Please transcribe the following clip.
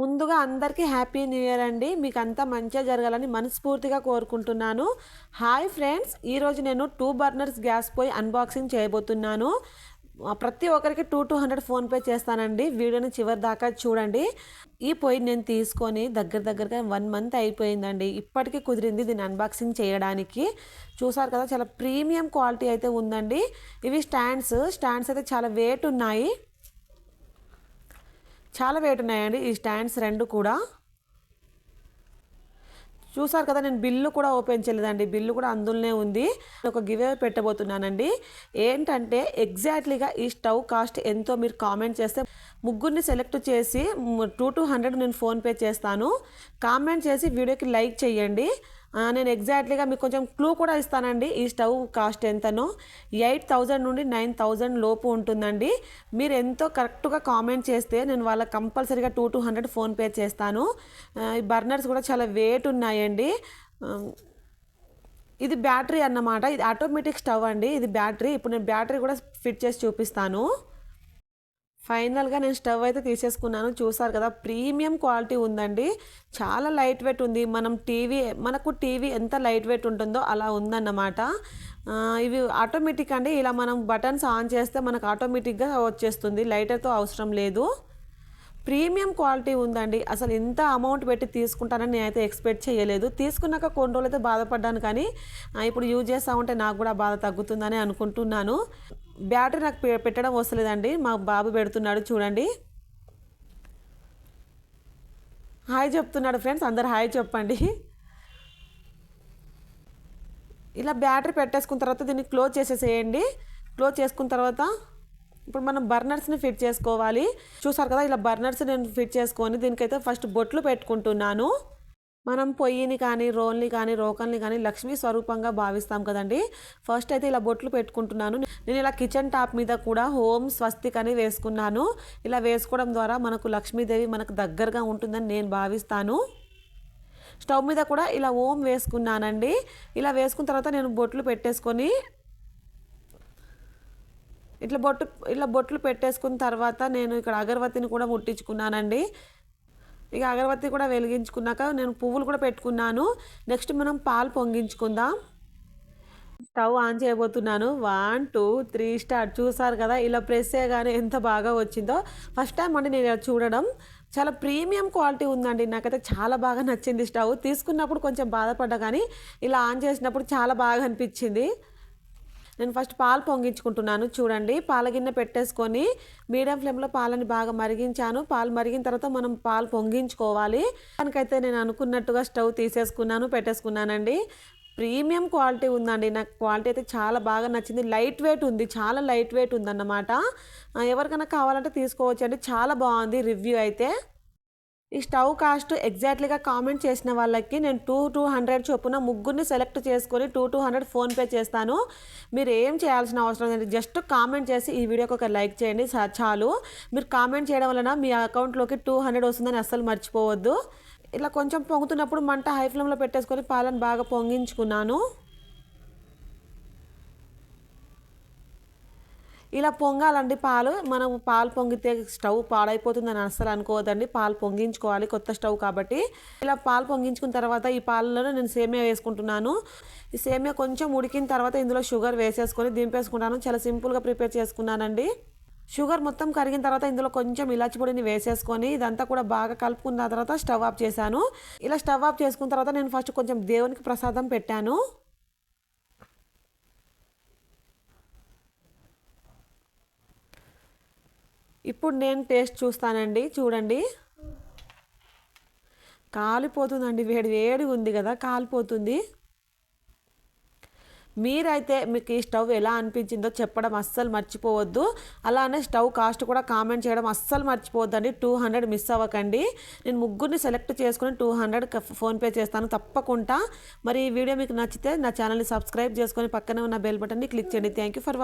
ముందుగా అందరికీ happy new year అండి. మీకు అంతా మంచిగా జరగాలని మనస్ఫూర్తిగా కోరుకుంటున్నాను. హాయ్ ఫ్రెండ్స్ ఈరోజు నేను టూ బర్నర్స్ గ్యాస్ పోయి అన్బాక్సింగ్ చేయబోతున్నాను. ప్రతి ఒక్కరికి టూ టూ హండ్రెడ్ ఫోన్పే చేస్తానండి. వీడియోని చివరి దాకా చూడండి. ఈ పొయ్యి నేను తీసుకొని దగ్గర దగ్గరగా వన్ మంత్ అయిపోయిందండి. ఇప్పటికీ కుదిరింది దీన్ని అన్బాక్సింగ్ చేయడానికి. చూసారు కదా చాలా ప్రీమియం క్వాలిటీ అయితే ఉందండి. ఇవి స్టాండ్స్. స్టాండ్స్ అయితే చాలా వెయిట్ ఉన్నాయి. చాలా వెయిట్ ఉన్నాయండి. ఈ స్టాండ్స్ రెండు కూడా. చూసారు కదా నేను బిల్లు కూడా ఓపెన్ చేయలేదండి. బిల్లు కూడా అందులోనే ఉంది. ఒక గివ్ పెట్టబోతున్నానండి. ఏంటంటే ఎగ్జాక్ట్లీగా ఈ స్టవ్ కాస్ట్ ఎంతో మీరు కామెంట్ చేస్తే ముగ్గురిని సెలెక్ట్ చేసి టూ టూ హండ్రెడ్ నేను ఫోన్పే చేస్తాను. కామెంట్ చేసి వీడియోకి లైక్ చేయండి. నేను ఎగ్జాక్ట్లీగా మీకు కొంచెం క్లూ కూడా ఇస్తానండి. ఈ స్టవ్ కాస్ట్ ఎంతనో ఎయిట్ థౌజండ్ నుండి నైన్ థౌజండ్ లోపు ఉంటుందండి. మీరు ఎంతో కరెక్ట్గా కామెంట్ చేస్తే నేను వాళ్ళకి కంపల్సరీగా టూ టూ హండ్రెడ్ ఫోన్పే చేస్తాను. ఈ బర్నర్స్ కూడా చాలా వెయిట్ ఉన్నాయండి. ఇది బ్యాటరీ అన్నమాట. ఇది ఆటోమేటిక్ స్టవ్ అండి. ఇది బ్యాటరీ. ఇప్పుడు నేను బ్యాటరీ కూడా ఫిట్ చేసి చూపిస్తాను. ఫైనల్గా నేను స్టవ్ అయితే తీసేసుకున్నాను. చూసారు కదా ప్రీమియం క్వాలిటీ ఉందండి. చాలా లైట్ వెయిట్ ఉంది. మనం టీవీ మనకు టీవీ ఎంత లైట్ వెయిట్ ఉంటుందో అలా ఉందన్నమాట. ఇవి ఆటోమేటిక్ అండి. ఇలా మనం బటన్స్ ఆన్ చేస్తే మనకు ఆటోమేటిక్గా వచ్చేస్తుంది. లైటర్తో అవసరం లేదు. ప్రీమియం క్వాలిటీ ఉందండి. అసలు ఇంత అమౌంట్ పెట్టి తీసుకుంటానని నేనైతే ఎక్స్పెక్ట్ చేయలేదు. తీసుకున్నాక కొన్ని రోజులు అయితే బాధపడ్డాను కానీ ఇప్పుడు యూజ్ చేస్తా ఉంటే నాకు కూడా బాధ తగ్గుతుందని అనుకుంటున్నాను. బ్యాటరీ నాకు పె- పెట్టడం వస్తలేదండి. మా బాబు పెడుతున్నాడు చూడండి. హాయ్ చెప్తున్నాడు ఫ్రెండ్స్ అందరు హాయ్ చెప్పండి. ఇలా బ్యాటరీ పెట్టేసుకున్న తర్వాత దీన్ని క్లోజ్ చేసేసేయండి. క్లోజ్ చేసుకున్న తర్వాత ఇప్పుడు మనం బర్నర్స్ని ఫిట్ చేసుకోవాలి. చూసారు కదా ఇలా బర్నర్స్ నేను ఫిట్ చేసుకొని దీనికైతే ఫస్ట్ బొట్లు పెట్టుకుంటున్నాను. మనం పొయ్యిని కానీ రోల్ని కానీ రోకల్ని కానీ లక్ష్మీ స్వరూపంగా భావిస్తాం కదండి. ఫస్ట్ అయితే ఇలా బొట్లు పెట్టుకుంటున్నాను. నేను ఇలా కిచెన్ టాప్ మీద కూడా హోమ్ స్వస్తిక్ అని వేసుకున్నాను. ఇలా వేసుకోవడం ద్వారా మనకు లక్ష్మీదేవి మనకు దగ్గరగా ఉంటుందని నేను భావిస్తాను. స్టవ్ మీద కూడా ఇలా ఓం వేసుకున్నానండి. ఇలా వేసుకున్న తర్వాత నేను బొట్లు పెట్టేసుకొని ఇట్లా బొట్టు ఇలా బొట్లు పెట్టేసుకున్న తర్వాత నేను ఇక్కడ అగరబత్తిని కూడా ముట్టించుకున్నానండి. ఇక అగరబత్తి కూడా వెలిగించుకున్నాక నేను పువ్వులు కూడా పెట్టుకున్నాను. నెక్స్ట్ మనం పాలు పొంగించుకుందాం. స్టవ్ ఆన్ చేయబోతున్నాను. One two three start. చూసారు కదా ఇలా ప్రెస్ చేయగానే ఎంత బాగా వచ్చిందో. ఫస్ట్ టైం అండి నేను ఇలా చూడడం. చాలా ప్రీమియం క్వాలిటీ ఉందండి. నాకైతే చాలా బాగా నచ్చింది స్టవ్. తీసుకున్నప్పుడు కొంచెం బాధపడ్డా కానీ ఇలా ఆన్ చేసినప్పుడు చాలా బాగా అనిపించింది. నేను ఫస్ట్ పాలు పొంగించుకుంటున్నాను. చూడండి పాల గిన్నె పెట్టేసుకొని మీడియం ఫ్లేమ్లో పాలని బాగా మరిగించాను. పాలు మరిగిన తర్వాత మనం పాలు పొంగించుకోవాలి. దానికైతే నేను అనుకున్నట్టుగా స్టవ్ తీసేసుకున్నాను పెట్టేసుకున్నానండి. ప్రీమియం క్వాలిటీ ఉందండి. నాకు క్వాలిటీ అయితే చాలా బాగా నచ్చింది. లైట్ వెయిట్ ఉంది చాలా లైట్ వెయిట్ ఉందన్నమాట. ఎవరికైనా కావాలంటే తీసుకోవచ్చు అండి చాలా బాగుంది రివ్యూ అయితే. ఈ స్టవ్ కాస్ట్ ఎగ్జాక్ట్లీగా కామెంట్ చేసిన వాళ్ళకి నేను టూ టూ హండ్రెడ్ చొప్పున ముగ్గురిని సెలెక్ట్ చేసుకొని టూ టూ హండ్రెడ్ ఫోన్పే చేస్తాను. మీరు ఏం చేయాల్సిన అవసరం లేదు. జస్ట్ కామెంట్ చేసి ఈ వీడియోకి ఒక లైక్ చేయండి. చాలు. మీరు కామెంట్ చేయడం వలన మీ అకౌంట్లోకి టూ హండ్రెడ్ వస్తుందని అస్సలు మర్చిపోవద్దు. ఇలా కొంచెం పొంగుతున్నప్పుడు మంట హై ఫ్లేమ్లో పెట్టేసుకొని పాలను బాగా పొంగించుకున్నాను. ఇలా పొంగాలండి పాలు. మనం పాలు పొంగితే స్టవ్ పాడైపోతుందని అస్సలు అనుకోవద్దండి. పాలు పొంగించుకోవాలి కొత్త స్టవ్ కాబట్టి. ఇలా పాలు పొంగించుకున్న తర్వాత ఈ పాలలో నేను సేమియా వేసుకుంటున్నాను. ఈ సేమియా కొంచెం ఉడికిన తర్వాత ఇందులో షుగర్ వేసేసుకొని దింపేసుకుంటాను చాలా సింపుల్గా ప్రిపేర్ చేసుకున్నానండి. షుగర్ మొత్తం కరిగిన తర్వాత ఇందులో కొంచెం ఇలాచి పొడిని వేసేసుకొని ఇదంతా కూడా బాగా కలుపుకున్న తర్వాత స్టవ్ ఆఫ్ చేశాను. ఇలా స్టవ్ ఆఫ్ చేసుకున్న తర్వాత నేను ఫస్ట్ కొంచెం దేవునికి ప్రసాదం పెట్టాను. ఇప్పుడు నేను టేస్ట్ చూస్తానండి చూడండి. కాలిపోతుందండి వేడి వేడి ఉంది కదా కాలిపోతుంది. మీరైతే మీకు ఈ స్టవ్ ఎలా అనిపించిందో చెప్పడం అస్సలు మర్చిపోవద్దు. అలానే స్టవ్ కాస్ట్ కూడా కామెంట్ చేయడం అస్సలు మర్చిపోవద్దండి టూ హండ్రెడ్ మిస్ అవ్వకండి. నేను ముగ్గురిని సెలెక్ట్ చేసుకుని టూ హండ్రెడ్ ఫోన్పే చేస్తాను తప్పకుండా. మరి ఈ వీడియో మీకు నచ్చితే నా ఛానల్ని సబ్స్క్రైబ్ చేసుకొని పక్కనే ఉన్న బెల్ బటన్ని క్లిక్ చేయండి. Thank you for watching